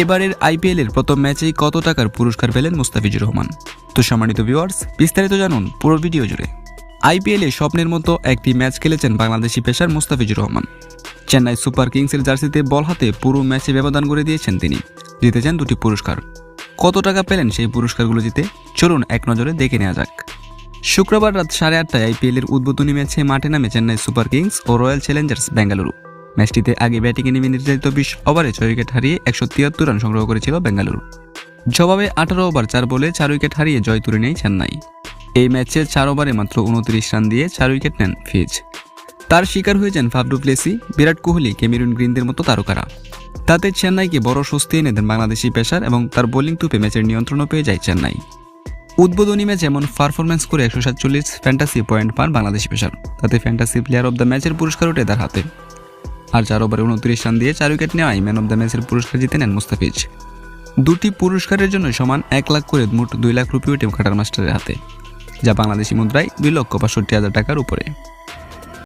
এবারের আইপিএলের প্রথম ম্যাচেই কত টাকার পুরস্কার পেলেন মুস্তাফিজুর রহমান? তো সম্মানিত ভিউয়ার্স বিস্তারিত জানুন পুরো ভিডিও জুড়ে। আইপিএলে স্বপ্নের মতো একটি ম্যাচ খেলেছেন বাংলাদেশি পেশার মুস্তাফিজুর রহমান। চেন্নাই সুপার কিংসের জার্সিতে বল হাতে পুরো ম্যাচে ব্যবধান করে দিয়েছেন তিনি। জিতেছেন দুটি পুরস্কার। কত টাকা পেলেন সেই পুরস্কারগুলো জিতে? চলুন এক নজরে দেখে নেওয়া যাক। শুক্রবার রাত সাড়ে আটটায় আইপিএলের উদ্বোধনী ম্যাচে মাঠে নামে চেন্নাই সুপার কিংস ও রয়্যাল চ্যালেঞ্জার্স বেঙ্গালুরু। ম্যাচটিতে আগে ব্যাটিংয়ে নেমে নির্ধারিত বিশ ওভারে ছয় উইকেট হারিয়ে একশো তিয়াত্তর রান সংগ্রহ করেছিল বেঙ্গালুরু। জবাবে আঠারো ওভার, চার বলে চার উইকেট হারিয়ে জয় তুলে নেয় চেন্নাই। এই ম্যাচে চার ওভারে মাত্র উনত্রিশ রান দিয়ে চার উইকেট নেন ফিজ। তার শিকার হয়েছেন ফাবডু প্লেসি, বিরাট কোহলি কেমিরুন গ্রিনদের মতো তারকারা। তাতে চেন্নাইকে বড় স্বস্তি এনে দেন বাংলাদেশি পেসার এবং তার বোলিং টুপে ম্যাচের নিয়ন্ত্রণও পেয়ে যায় চেন্নাই। উদ্বোধনী ম্যাচে এমন পারফরম্যান্স করে একশো সাতচল্লিশ ফ্যান্টাসি পয়েন্ট পান বাংলাদেশি পেশার তাতে ফ্যান্টাসি প্লেয়ার অব দ্য ম্যাচের পুরস্কার ওঠে তার হাতে। আর চার ওভারে উনত্রিশ রান দিয়ে চার উইকেট নেওয়ায় ম্যান অব দ্য ম্যাচের পুরস্কার জিতে নেন মুস্তাফিজ। দুটি পুরস্কারের জন্য সমান এক লাখ করে মোট দুই লাখ রুপি ওঠে কাটার মাস্টারের হাতে, যা বাংলাদেশি মুদ্রায় দুই লক্ষ বাষট্টি হাজার টাকার উপরে।